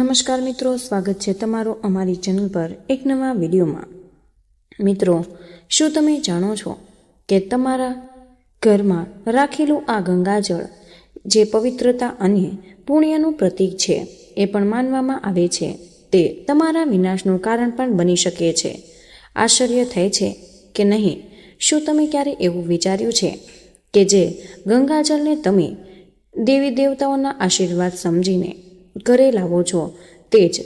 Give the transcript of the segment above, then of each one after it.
નમસ્કાર મિત્રો, સ્વાગત છે તમારું અમારી ચેનલ પર એક નવા વિડીયોમાં. મિત્રો, શું તમે જાણો છો કે તમારા ઘરમાં રાખેલું આ ગંગાજળ જે પવિત્રતા અને પુણ્યનું પ્રતીક છે, એ પણ માનવામાં આવે છે? તે તમારા વિનાશનું કારણ પણ બની શકે છે. આશ્ચર્ય થાય છે કે નહીં, શું તમે ક્યારે એવું વિચાર્યું છે કે જે ગંગાજળને તમે દેવી દેવતાઓના આશીર્વાદ સમજીને ઘરે લાવો છો, તે જ.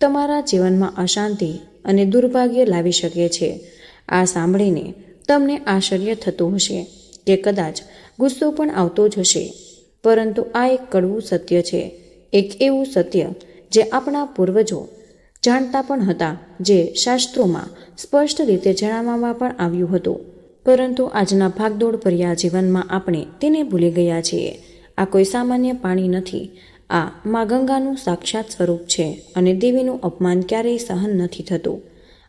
તમારા જીવનમાં અશાંતિ અને દુર્ભાગ્ય લાવી શકે છે. આ સાંભળીને તમને આશ્ચર્ય થતું હશે કે કદાચ ગુસ્સો પણ આવતો જ હશે. પરંતુ આ એક કડવું સત્ય છે, એક એવું સત્ય જે આપણા પૂર્વજો જાણતા પણ હતા, જે શાસ્ત્રોમાં સ્પષ્ટ રીતે જણાવવામાં પણ આવ્યું હતું. પરંતુ આજના ભાગદોડ ભર્યા જીવનમાં આપણે તેને ભૂલી ગયા છીએ. આ કોઈ સામાન્ય પાણી નથી આ મા ગંગાનું સાક્ષાત સ્વરૂપ છે અને દેવીનું અપમાન ક્યારેય સહન નથી થતું.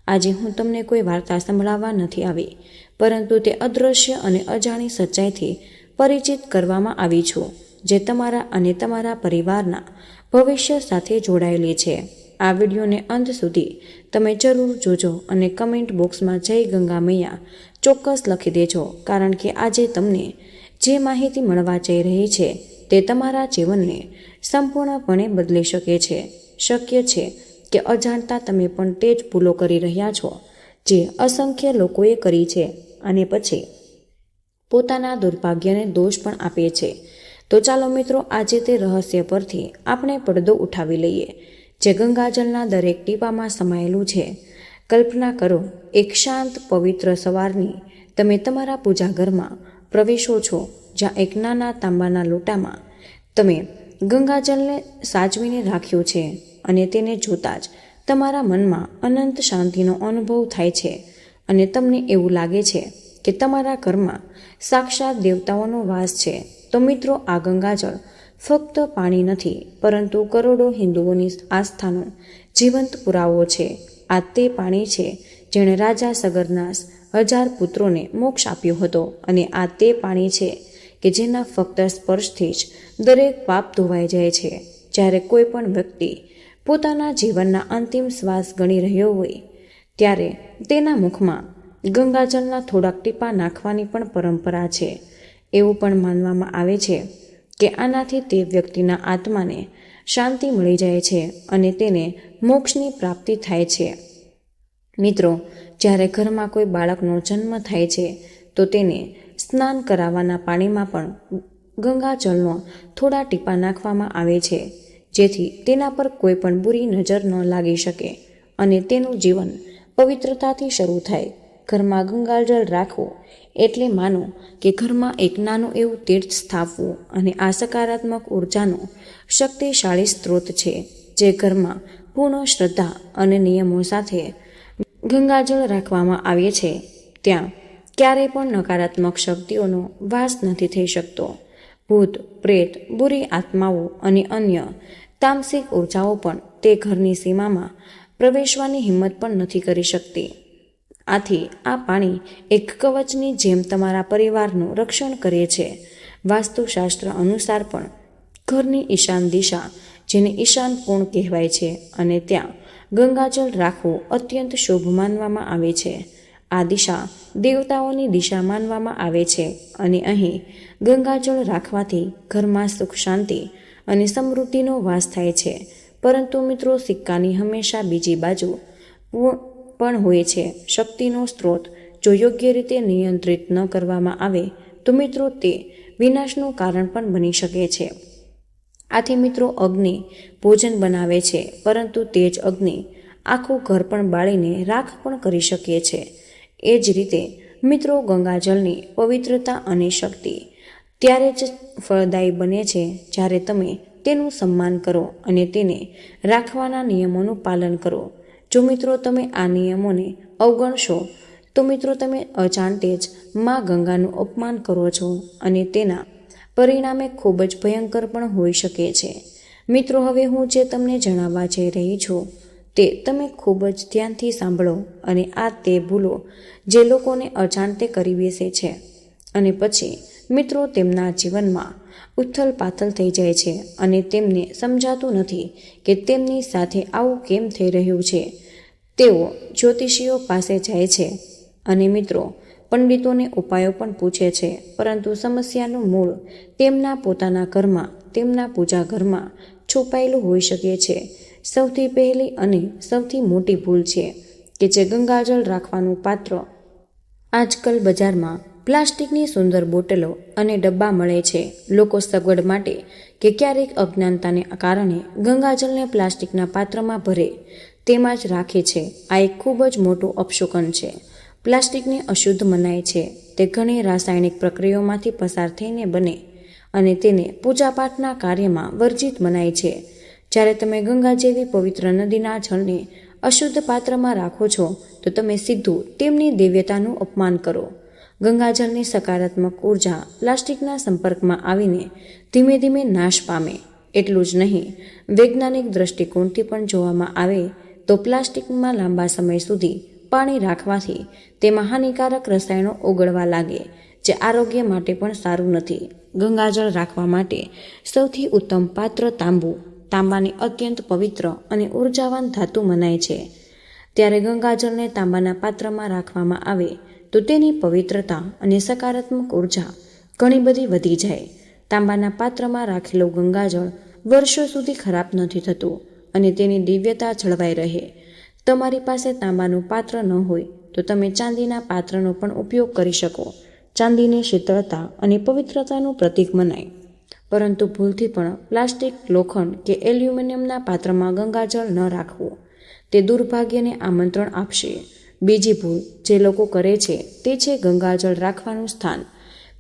આજે હું તમને કોઈ વાર્તા સંભળાવવા નથી આવી, પરંતુ તે અદૃશ્ય અને અજાણી સચ્ચાઈથી પરિચિત કરવામાં આવી છું, જે તમારા અને તમારા પરિવારના ભવિષ્ય સાથે જોડાયેલી છે. આ વિડીયોને અંત સુધી તમે જરૂર જોજો અને કમેન્ટ બોક્સમાં જય ગંગા મૈયા ચોક્કસ લખી દેજો, કારણ કે આજે તમને જે માહિતી મળવા જઈ રહી છે તે તમારા જીવનને સંપૂર્ણપણે બદલી શકે છે. શક્ય છે કે અજાણતા તમે પણ તે જ ભૂલો કરી રહ્યા છો જે અસંખ્ય લોકોએ કરી છે અને પછી પોતાના દુર્ભાગ્યને દોષ પણ આપે છે. તો ચાલો મિત્રો, આજે તે રહસ્ય પરથી આપણે પડદો ઉઠાવી લઈએ, જે ગંગાજળના દરેક ટીપામાં સમાયેલું છે. કલ્પના કરો, એક શાંત, પવિત્ર સવારની તમે તમારા પૂજા ઘરમાં પ્રવેશો છો જ્યાં એક નાના તાંબાના લોટામાં તમે ગંગાજળને સાચવીને રાખ્યો છે અને તેને જોતાં જ તમારા મનમાં અનંત શાંતિનો અનુભવ થાય છે અને તમને એવું લાગે છે કે તમારા ઘરમાં સાક્ષાત દેવતાઓનો વાસ છે. તો મિત્રો, આ ગંગાજળ ફક્ત પાણી નથી, પરંતુ કરોડો હિન્દુઓની આસ્થાનો જીવંત પુરાવો છે. આ તે પાણી છે જેણે રાજા સગરનાસ હજાર પુત્રોને મોક્ષ આપ્યો હતો અને આ તે પાણી છે કે જેના ફક્ત સ્પર્શથી જ દરેક પાપ ધોવાઈ જાય છે. જ્યારે કોઈ પણ વ્યક્તિ પોતાના જીવનના અંતિમ શ્વાસ ગણી રહ્યો હોય, ત્યારે તેના મુખમાં ગંગાજળના થોડાક ટીપા નાખવાની પણ પરંપરા છે. એવું પણ માનવામાં આવે છે કે આનાથી તે વ્યક્તિના આત્માને શાંતિ મળી જાય છે અને તેને મોક્ષની પ્રાપ્તિ થાય છે. મિત્રો જ્યારે ઘરમાં કોઈ બાળકનો જન્મ થાય છે, તો તેને સ્નાન કરાવવાના પાણીમાં પણ ગંગાજળનો થોડા ટીપા નાખવામાં આવે છે, જેથી તેના પર કોઈ પણ બુરી નજર ન લાગી શકે અને તેનું જીવન પવિત્રતાથી શરૂ થાય. ઘરમાં ગંગાજળ રાખવું એટલે માનો કે ઘરમાં એક નાનું એવું તીર્થ સ્થાપવું અને આ સકારાત્મક ઉર્જાનો શક્તિશાળી સ્ત્રોત છે, જે ઘરમાં પૂર્ણ શ્રદ્ધા અને નિયમો સાથે ગંગાજળ રાખવામાં આવે છે. ત્યાં ક્યારેય પણ નકારાત્મક શક્તિઓનો વાસ નથી થઈ શકતો. ભૂત, પ્રેત, બુરી આત્માઓ અને અન્ય તામસિક ઉર્જાઓ પણ તે ઘરની સીમામાં પ્રવેશવાની હિંમત પણ નથી કરી શકતી. આથી આ પાણી એક કવચની જેમ તમારા પરિવારનું રક્ષણ કરે છે. વાસ્તુશાસ્ત્ર અનુસાર પણ ઘરની ઈશાન દિશા જેને ઈશાન કોણ કહેવાય છે અને ત્યાં ગંગાજળ રાખવું અત્યંત શુભ માનવામાં આવે છે. આ દિશા દેવતાઓની દિશા માનવામાં આવે છે અને અહીં ગંગાજળ રાખવાથી ઘરમાં સુખ શાંતિ અને સમૃદ્ધિનો વાસ થાય છે. પરંતુ મિત્રો, સિક્કાની હંમેશા બીજી બાજુ પણ હોય છે. શક્તિનો સ્ત્રોત જો યોગ્ય રીતે નિયંત્રિત ન કરવામાં આવે, તો મિત્રો, તે વિનાશનું કારણ પણ બની શકે છે. આથી મિત્રો અગ્નિ ભોજન બનાવે છે, પરંતુ તે જ અગ્નિ આખું ઘર પણ બાળીને રાખ પણ કરી શકીએ છે. એ જ રીતે મિત્રો ગંગાજળની પવિત્રતા અને શક્તિ ત્યારે જ ફળદાયી બને છે, જ્યારે તમે તેનું સન્માન કરો અને તેને રાખવાના નિયમોનું પાલન કરો. જો મિત્રો તમે આ નિયમોને અવગણશો, તો મિત્રો તમે અજાણતે જ મા ગંગાનું અપમાન કરો છો અને તેના પરિણામે ખૂબ જ ભયંકર પણ હોઈ શકે છે. મિત્રો, હવે હું જે તમને જણાવવા જઈ રહી છું, તે તમે ખૂબ જ ધ્યાનથી સાંભળો અને આ તે ભૂલો જે લોકોને અજાણતે કરી બેસે છે. અને પછી, મિત્રો, તેમના જીવનમાં ઉથલ પાથલ થઈ જાય છે અને તેમને સમજાતું નથી કે તેમની સાથે આવું કેમ થઈ રહ્યું છે. તેઓ જ્યોતિષીઓ પાસે જાય છે. અને મિત્રો પંડિતોને ઉપાયો પણ પૂછે છે, પરંતુ સમસ્યાનું મૂળ તેમના પોતાના ઘરમાં, તેમના પૂજા ઘરમાં છુપાયેલું હોઈ શકે છે. સૌથી પહેલી અને સૌથી મોટી ભૂલ છે કે જે ગંગાજળ રાખવાનું પાત્ર આજકાલ બજારમાં પ્લાસ્ટિકની સુંદર બોટલો અને ડબ્બા મળે છે. લોકો સગવડ માટે કે ક્યારેક અજ્ઞાનતાને કારણે ગંગાજળને પ્લાસ્ટિકના પાત્રમાં ભરે, તેમાં જ રાખે છે. આ એક ખૂબ જ મોટું અપશુકન છે. પ્લાસ્ટિકને અશુદ્ધ મનાય છે. તે ઘણી રાસાયણિક પ્રક્રિયાઓમાંથી પસાર થઈને બને અને તેને પૂજાપાઠના કાર્યમાં વર્જિત મનાય છે. જ્યારે તમે ગંગા જેવી પવિત્ર નદીના જળને અશુદ્ધ પાત્રમાં રાખો છો, તો તમે સીધું તેમની દિવ્યતાનું અપમાન કરો. ગંગાજળની સકારાત્મક ઊર્જા પ્લાસ્ટિકના સંપર્કમાં આવીને ધીમે ધીમે નાશ પામે. એટલું જ નહીં, વૈજ્ઞાનિક દ્રષ્ટિકોણથી પણ જોવામાં આવે તો પ્લાસ્ટિકમાં લાંબા સમય સુધી પાણી રાખવાથી તેમાં હાનિકારક રસાયણો ઓગળવા લાગે, જે આરોગ્ય માટે પણ સારું નથી. ગંગાજળ રાખવા માટે સૌથી ઉત્તમ પાત્ર તાંબુ. તાંબાની અત્યંત પવિત્ર અને ઉર્જાવાન ધાતુ મનાય છે. ત્યારે ગંગાજળને તાંબાના પાત્રમાં રાખવામાં આવે, તો તેની પવિત્રતા અને સકારાત્મક ઊર્જા ઘણી બધી વધી જાય. તાંબાના પાત્રમાં રાખેલું ગંગાજળ વર્ષો સુધી ખરાબ નથી થતું અને તેની દિવ્યતા જળવાઈ રહે. તમારી પાસે તાંબાનું પાત્ર ન હોય, તો તમે ચાંદીના પાત્રનો પણ ઉપયોગ કરી શકો. ચાંદીને શીતળતા અને પવિત્રતાનું પ્રતીક મનાય. પરંતુ ભૂલથી પણ પ્લાસ્ટિક, લોખંડ કે એલ્યુમિનિયમના પાત્રમાં ગંગાજળ ન રાખવું. તે દુર્ભાગ્યને આમંત્રણ આપશે. બીજી ભૂલ જે લોકો કરે છે, તે છે ગંગાજળ રાખવાનું સ્થાન.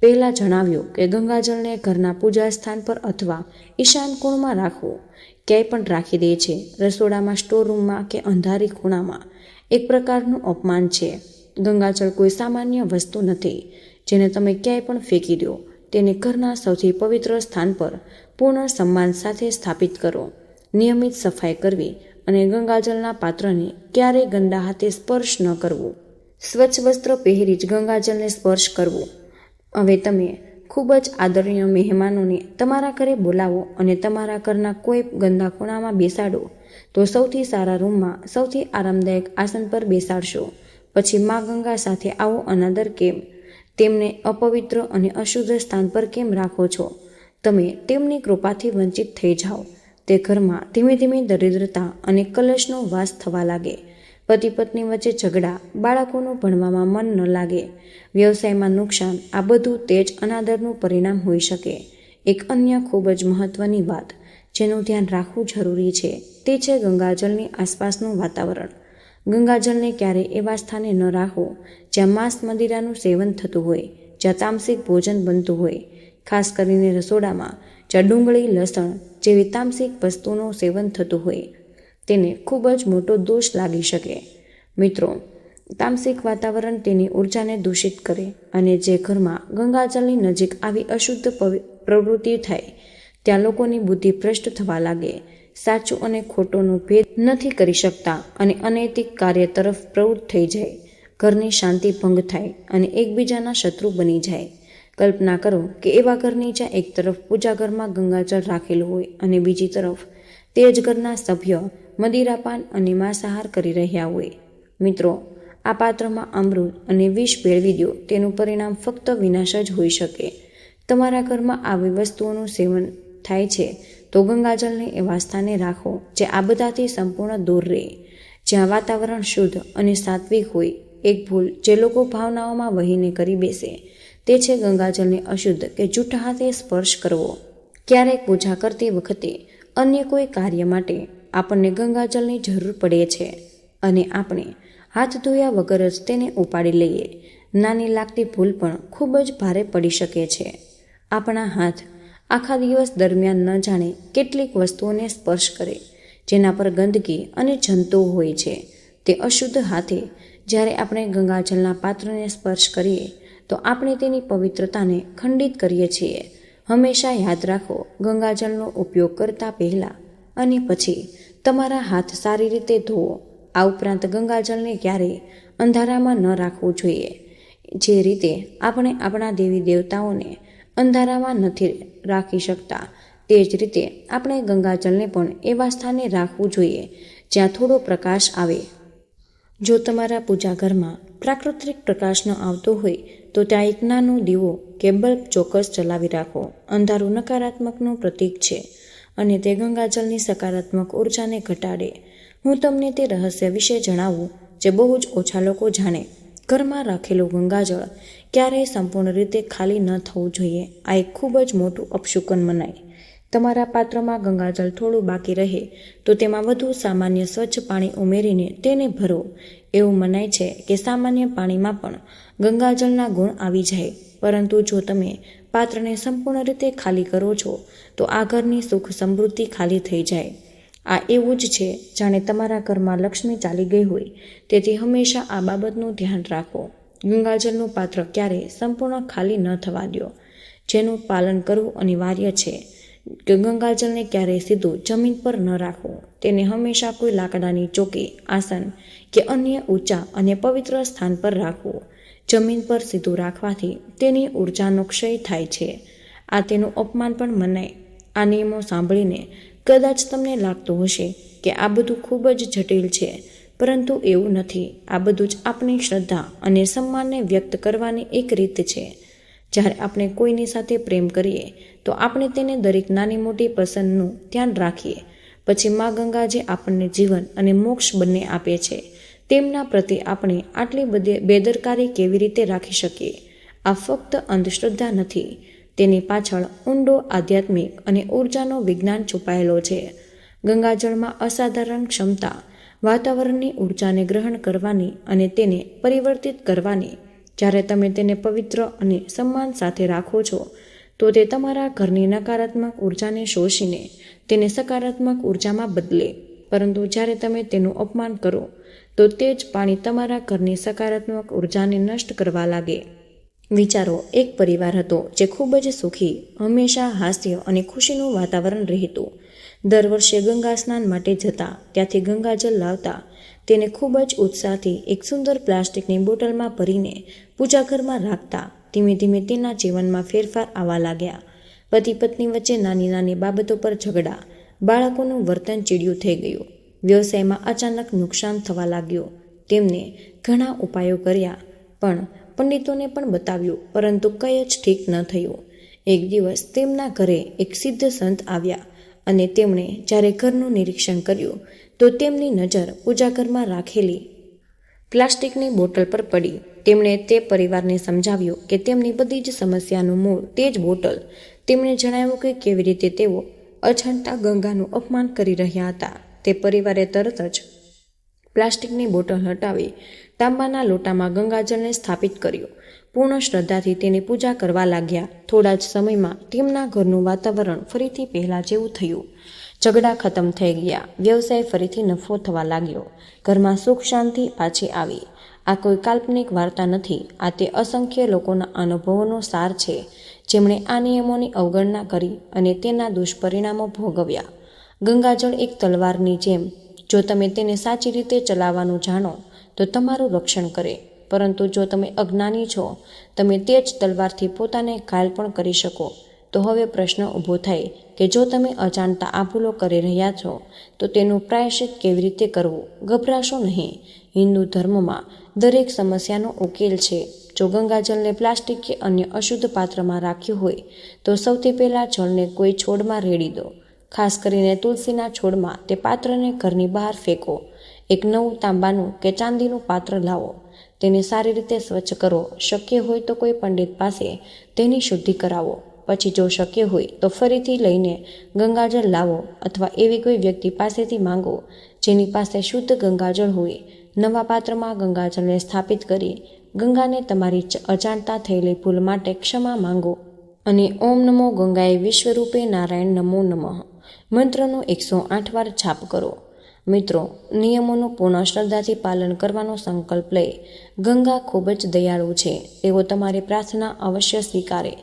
પહેલાં જણાવ્યું કે ગંગાજળને ઘરના પૂજા સ્થાન પર અથવા ઈશાન કોણમાં રાખવું. ક્યાંય પણ રાખી દે છે. રસોડામાં સ્ટોર રૂમમાં કે અંધારી ખૂણામાં. એક પ્રકારનું અપમાન છે. ગંગાજળ કોઈ સામાન્ય વસ્તુ નથી, જેને તમે ક્યાંય પણ ફેંકી દો. તેને ઘરના સૌથી પવિત્ર સ્થાન પર પૂર્ણ સન્માન સાથે સ્થાપિત કરો. નિયમિત સફાઈ કરવી અને ગંગાજળના પાત્રને ક્યારેય ગંદા હાથે સ્પર્શ ન કરવો. સ્વચ્છ વસ્ત્ર પહેરી જ ગંગાજળને સ્પર્શ કરવો. હવે તમે ખૂબ જ આદરણીય મહેમાનોને તમારા ઘરે બોલાવો અને તમારા ઘરના કોઈ ગંદા ખૂણામાં બેસાડો. તો સૌથી સારા રૂમમાં સૌથી આરામદાયક આસન પર બેસાડશો. પછી મા ગંગા સાથે આવો અનાદર કેમ? તેમને અપવિત્ર અને અશુદ્ધ સ્થાન પર કેમ રાખો છો? તમે તેમની કૃપાથી વંચિત થઈ જાઓ. તે ઘરમાં ધીમે ધીમે દરિદ્રતા અને કલશનો વાસ થવા લાગે. પતિ પત્ની વચ્ચે ઝઘડા, બાળકોનું ભણવામાં મન ન લાગે, વ્યવસાયમાં નુકસાન, આ બધું તેજ અનાદરનું પરિણામ હોઈ શકે. એક અન્ય ખૂબ જ મહત્વની વાત, જેનું ધ્યાન રાખવું જરૂરી છે, તે છે ગંગાજળની આસપાસનું વાતાવરણ. ગંગાજળને ક્યારેય એવા સ્થાને ન રાખો, જ્યાં માંસ મદિરાનું સેવન થતું હોય, જ્યાં તામસિક ભોજન બનતું હોય, ખાસ કરીને રસોડામાં, જ્યાં ડુંગળી, લસણ જેવી તામસિક વસ્તુનું સેવન થતું હોય. તેને ખૂબ જ મોટો દોષ લાગી શકે. મિત્રો, તામસિક વાતાવરણ તેની ઉર્જાને દૂષિત કરે અને જે ઘરમાં ગંગાજળની નજીક આવી અશુદ્ધ પ્રવૃત્તિ થાય, ત્યાં લોકોની બુદ્ધિ ભ્રષ્ટ થવા લાગે. સાચું અને ખોટોનો ભેદ નથી કરી શકતા અને અનૈતિક કાર્ય તરફ પ્રવૃત્ત થઈ જાય. ઘરની શાંતિ ભંગ થાય અને એકબીજાના શત્રુ બની જાય. કલ્પના કરો કે એવા ઘરની જ્યાં એક તરફ પૂજા ઘરમાં ગંગાજળ રાખેલું હોય અને બીજી તરફ તે જ ઘરના સભ્ય મદિરાપાન અને માંસાહાર કરી રહ્યા હોય. મિત્રો, આ પાત્રમાં અમૃત અને વિષ ભેળવી દો તેનું પરિણામ ફક્ત વિનાશ જ હોઈ શકે. તમારા ઘરમાં આવી વસ્તુઓનું સેવન થાય છે, તો ગંગાજળને એવા સ્થાને રાખો, જે આ બધાથી સંપૂર્ણ દૂર રહે. જ્યાં વાતાવરણ શુદ્ધ અને સાત્વિક હોય, એક ભૂલ જે લોકો ભાવનાઓમાં વહીને કરી બેસે, તે છે ગંગાજળને અશુદ્ધ કે જૂઠા હાથે સ્પર્શ કરવો. ક્યારેક પૂજા કરતી વખતે અન્ય કોઈ કાર્ય માટે આપણને ગંગાજળની જરૂર પડે છે અને આપણે હાથ ધોયા વગર જ તેને ઉપાડી લઈએ. નાની લાગતી ભૂલ પણ ખૂબ જ ભારે પડી શકે છે. આપણા હાથ આખા દિવસ દરમિયાન ન જાણે કેટલીક વસ્તુઓને સ્પર્શ કરે, જેના પર ગંદકી અને જંતુઓ હોય છે. તે અશુદ્ધ હાથે જ્યારે આપણે ગંગાજળના પાત્રને સ્પર્શ કરીએ, તો આપણે તેની પવિત્રતાને ખંડિત કરીએ છીએ. હંમેશા યાદ રાખો, ગંગાજળનો ઉપયોગ કરતા પહેલાં અને પછી તમારા હાથ સારી રીતે ધોવો. આ ઉપરાંત ગંગાજળને ક્યારેય અંધારામાં ન રાખવું જોઈએ. જે રીતે આપણે આપણા દેવી દેવતાઓને અંધારામાં નથી રાખી શકતા, તે જ રીતે આપણે ગંગાજળને પણ એવા સ્થાને રાખવું જોઈએ જ્યાં થોડો પ્રકાશ આવે. જો તમારા પૂજા ઘરમાં પ્રાકૃતિક પ્રકાશ ન આવતો હોય, તો ત્યાં એક નાનો દીવો કે બલ્બ ચોક્કસ ચલાવી રાખો. અંધારું નકારાત્મકનું પ્રતીક છે. અને તે ગંગાજળની સકારાત્મક ઉર્જાને ઘટાડે. હું તમને તે રહસ્ય વિશે જણાવું, જે બહુ જ ઓછા લોકો જાણે. ઘરમાં રાખેલું ગંગાજળ ક્યારેય સંપૂર્ણ રીતે ખાલી ન થવું જોઈએ. આ એક ખૂબ જ મોટું અપશુકન મનાય. તમારા પાત્રમાં ગંગાજળ થોડું બાકી રહે, તો તેમાં વધુ સામાન્ય સ્વચ્છ પાણી ઉમેરીને તેને ભરો. એવું મનાય છે કે સામાન્ય પાણીમાં પણ ગંગાજળના ગુણ આવી જાય. પરંતુ જો તમે પાત્રને સંપૂર્ણ રીતે ખાલી કરો છો, તો આ ઘરની સુખ સમૃદ્ધિ ખાલી થઈ જાય. આ એવું જ છે જાણે તમારા ઘરમાં લક્ષ્મી ચાલી ગઈ હોય. તેથી હંમેશા આ બાબતનું ધ્યાન રાખો. ગંગાજળનું પાત્ર ક્યારેય સંપૂર્ણ ખાલી ન થવા દો. જેનું પાલન કરવું અનિવાર્ય છે. કે ગંગાજળને ક્યારેય સીધું જમીન પર ન રાખવું તેને હંમેશા કોઈ લાકડાની ચોકી, આસન કે અન્ય ઊંચા અને પવિત્ર સ્થાન પર રાખવું જમીન પર સીધું રાખવાથી તેની ઉર્જાનો ક્ષય થાય છે. આ તેનું અપમાન પણ મનાય. આ નિયમો સાંભળીને કદાચ તમને લાગતું હશે કે આ બધું ખૂબ જ જટિલ છે, પરંતુ એવું નથી. આ બધું જ આપણી શ્રદ્ધા અને સન્માનને વ્યક્ત કરવાની એક રીત છે. જ્યારે આપણે કોઈની સાથે પ્રેમ કરીએ, તો આપણે તેને દરેક નાની મોટી પસંદનું ધ્યાન રાખીએ. પછી મા ગંગા જે આપણને જીવન અને મોક્ષ બંને આપે છે. તેમના પ્રત્યે આપણે આટલી બધી બેદરકારી કેવી રીતે રાખી શકીએ? આ ફક્ત અંધશ્રદ્ધા નથી. તેની પાછળ ઊંડો આધ્યાત્મિક અને ઉર્જાનો વિજ્ઞાન છુપાયેલો છે. ગંગાજળમાં અસાધારણ ક્ષમતા, વાતાવરણની ઉર્જાને ગ્રહણ કરવાની અને તેને પરિવર્તિત કરવાની. જ્યારે તમે તેને પવિત્ર અને સન્માન સાથે રાખો છો, તો તે તમારા ઘરની નકારાત્મક ઉર્જાને શોષીને તેને સકારાત્મક ઉર્જામાં બદલે. પરંતુ જ્યારે તમે તેનું અપમાન કરો તો તે જ પાણી તમારા ઘરની સકારાત્મક ઉર્જાને નષ્ટ કરવા લાગે. વિચારો, એક પરિવાર હતો જે ખૂબ જ સુખી, હંમેશા હાસ્ય અને ખુશીનું વાતાવરણ રહેતું. દર વર્ષે ગંગા સ્નાન માટે જતા, ત્યાંથી ગંગાજળ લાવતા. તેને ખૂબ જ ઉત્સાહથી એક સુંદર પ્લાસ્ટિકની બોટલમાં ભરીને પૂજાઘરમાં રાખતા. ધીમે ધીમે તેના જીવનમાં ફેરફાર આવવા લાગ્યા. પતિ પત્ની વચ્ચે નાની નાની બાબતો પર ઝઘડા. બાળકોનું વર્તન ચીડિયું થઈ ગયું. વ્યવસાયમાં અચાનક નુકસાન થવા લાગ્યું. તેમને ઘણા ઉપાયો કર્યા, પણ પંડિતોને પણ બતાવ્યું, પરંતુ કંઈ જ ઠીક ન થયું. એક દિવસ તેમના ઘરે એક સિદ્ધ સંત આવ્યા અને તેમણે જ્યારે ઘરનું નિરીક્ષણ કર્યું, તો તેમની નજર પૂજાઘરમાં રાખેલી પ્લાસ્ટિકની બોટલ પર પડી. તેમણે તે પરિવારને સમજાવ્યું કે તેમની બધી જ સમસ્યાનું મૂળ તે જ બોટલ. તેમણે જણાવ્યું કે કેવી રીતે તેઓ અજાણતા ગંગાનું અપમાન કરી રહ્યા હતા. તે પરિવારે તરત જ પ્લાસ્ટિકની બોટલ હટાવી તાંબાના લોટામાં ગંગાજળને સ્થાપિત કર્યું. પૂર્ણ શ્રદ્ધાથી તેની પૂજા કરવા લાગ્યા. થોડા જ સમયમાં તેમના ઘરનું વાતાવરણ ફરીથી પહેલાં જેવું થયું. ઝઘડા ખતમ થઈ ગયા. વ્યવસાય ફરીથી નફો થવા લાગ્યો. ઘરમાં સુખ શાંતિ પાછી આવી. આ કોઈ કાલ્પનિક વાર્તા નથી. આ તે અસંખ્ય લોકોના અનુભવોનો સાર છે. જેમણે આ નિયમોની અવગણના કરી અને તેના દુષ્પરિણામો ભોગવ્યા. ગંગાજળ એક તલવારની જેમ. જો તમે તેને સાચી રીતે ચલાવવાનું જાણો, તો તમારું રક્ષણ કરે. પરંતુ જો તમે અજ્ઞાની છો, તમે તે જ તલવારથી પોતાને ઘાયલ પણ કરી શકો. તો હવે પ્રશ્ન ઊભો થાય કે જો તમે અજાણતા આ ભૂલો કરી રહ્યા છો, તો તેનું પ્રાયશ્ચિત કેવી રીતે કરવું? ગભરાશો નહીં. હિન્દુ ધર્મમાં દરેક સમસ્યાનો ઉકેલ છે. જો ગંગાજળને પ્લાસ્ટિક કે અન્ય અશુદ્ધ પાત્રમાં રાખ્યું હોય, તો સૌથી પહેલાં જળને કોઈ છોડમાં રેડી દો. ખાસ કરીને તુલસીના છોડમાં તે પાત્રને ઘરની બહાર ફેંકો. એક નવું તાંબાનું કે ચાંદીનું પાત્ર લાવો. તેને સારી રીતે સ્વચ્છ કરો. શક્ય હોય તો કોઈ પંડિત પાસે તેની શુદ્ધિ કરાવો. પછી જો શક્ય હોય તો ફરીથી લઈને ગંગાજળ લાવો અથવા એવી કોઈ વ્યક્તિ પાસેથી માંગો જેની પાસે શુદ્ધ ગંગાજળ હોય. નવા પાત્રમાં ગંગાજળને સ્થાપિત કરી ગંગાને તમારી અજાણતા થયેલી ભૂલ માટે ક્ષમા માંગો. અને ઓમ નમો ગંગાએ વિશ્વરૂપે નારાયણ નમો નમઃ. મંત્રનો એકસો આઠ વાર છાપ કરો. મિત્રો, નિયમોનું પૂર્ણ શ્રદ્ધાથી પાલન કરવાનો સંકલ્પ લે. ગંગા ખૂબ જ દયાળુ છે. તેઓ તમારી પ્રાર્થના અવશ્ય સ્વીકારે.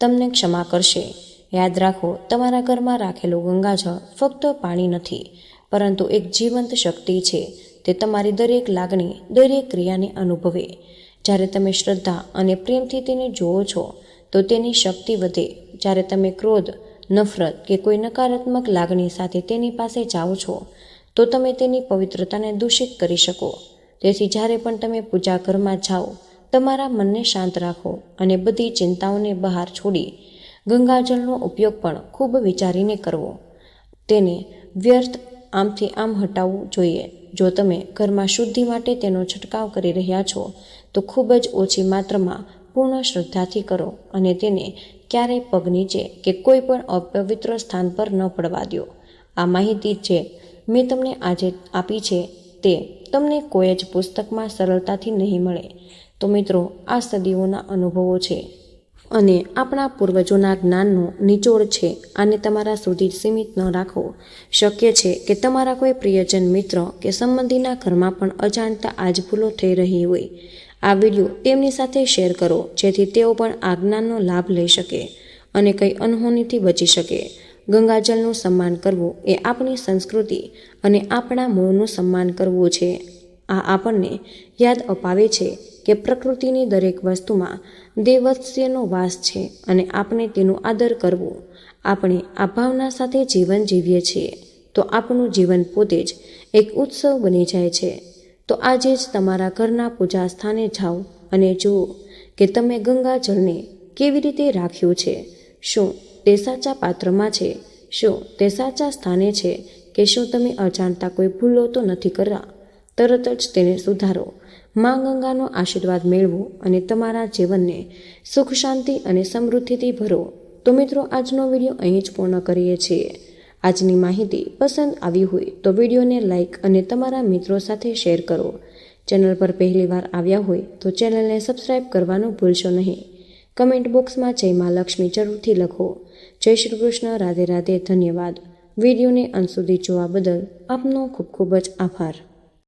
તમને ક્ષમા કરશે. યાદ રાખો, તમારા ઘરમાં રાખેલું ગંગાજળ ફક્ત પાણી નથી, પરંતુ એક જીવંત શક્તિ છે. તે તમારી દરેક લાગણી, દરેક ક્રિયાને અનુભવે. જ્યારે તમે શ્રદ્ધા અને પ્રેમથી તેને જુઓ છો, તો તેની શક્તિ વધે. જ્યારે તમે ક્રોધ નફરત કે કોઈ નકારાત્મક લાગણી સાથે તેની પાસે જાઓ છો, તો તમે તેની પવિત્રતાને દૂષિત કરી શકો. તેથી જ્યારે પણ તમે પૂજા ઘરમાં જાઓ, તમારા મનને શાંત રાખો અને બધી ચિંતાઓને બહાર છોડી ગંગાજળનો ઉપયોગ પણ ખૂબ વિચારીને કરવો. તેને વ્યર્થ આમથી આમ હટાવવું જોઈએ. જો તમે ઘરમાં શુદ્ધિ માટે તેનો છંટકાવ કરી રહ્યા છો, તો ખૂબ જ ઓછી માત્રામાં પૂર્ણ શ્રદ્ધાથી કરો અને તેને ક્યારેય પગ નીચે કે કોઈ પણ અપવિત્ર સ્થાન પર ન પડવા દો. આ માહિતી જે મેં તમને આજે આપી છે તે તમને કોઈ જ પુસ્તકમાં સરળતાથી નહીં મળે. તો મિત્રો, આ સદીઓના અનુભવો છે. અને આપણા પૂર્વજોના જ્ઞાનનો નિચોડ છે. આને તમારા સુધી સીમિત ન રાખો. શક્ય છે કે તમારા કોઈ પ્રિયજન મિત્ર કે સંબંધીના ઘરમાં પણ અજાણતા આજ ભૂલો થઈ રહી હોય. આ વીડિયો તેમની સાથે શેર કરો, જેથી તેઓ પણ આ જ્ઞાનનો લાભ લઈ શકે અને કંઈ અનહોનીથી બચી શકે. ગંગાજળનું સન્માન કરવું એ આપણી સંસ્કૃતિ અને આપણા મૂળનું સન્માન કરવું છે. આ આપણને યાદ અપાવે છે કે પ્રકૃતિની દરેક વસ્તુમાં દેવત્સ્યનો વાસ છે અને આપણે તેનું આદર કરવું. આપણે આ ભાવના સાથે જીવન જીવીએ છીએ, તો આપણું જીવન પોતે જ એક ઉત્સવ બની જાય છે. તો આજે જ તમારા ઘરના પૂજા સ્થાને જાઓ અને જુઓ કે તમે ગંગાજળને કેવી રીતે રાખ્યું છે. શું તે સાચા પાત્રમાં છે? શું તે સાચા સ્થાને છે કે શું તમે અજાણતા કોઈ ભૂલો તો નથી કરતા તરત જ તેને સુધારો. મા ગંગાનો આશીર્વાદ મેળવો અને તમારા જીવનને સુખ શાંતિ અને સમૃદ્ધિથી ભરો. તો મિત્રો, આજનો વીડિયો અહીં જ પૂર્ણ કરીએ છીએ. આજની માહિતી પસંદ આવી હોય તો વિડીયોને લાઇક અને તમારા મિત્રો સાથે શેર કરો. ચેનલ પર પહેલીવાર આવ્યા હોય તો ચેનલને સબસ્ક્રાઇબ કરવાનું ભૂલશો નહીં. કમેન્ટ બોક્સમાં જય મા લક્ષ્મી જરૂરથી લખો. જય શ્રી કૃષ્ણ, રાધે રાધે, ધન્યવાદ. વિડીયોને અંત સુધી જોવા બદલ આપનો ખૂબ ખૂબ જ આભાર.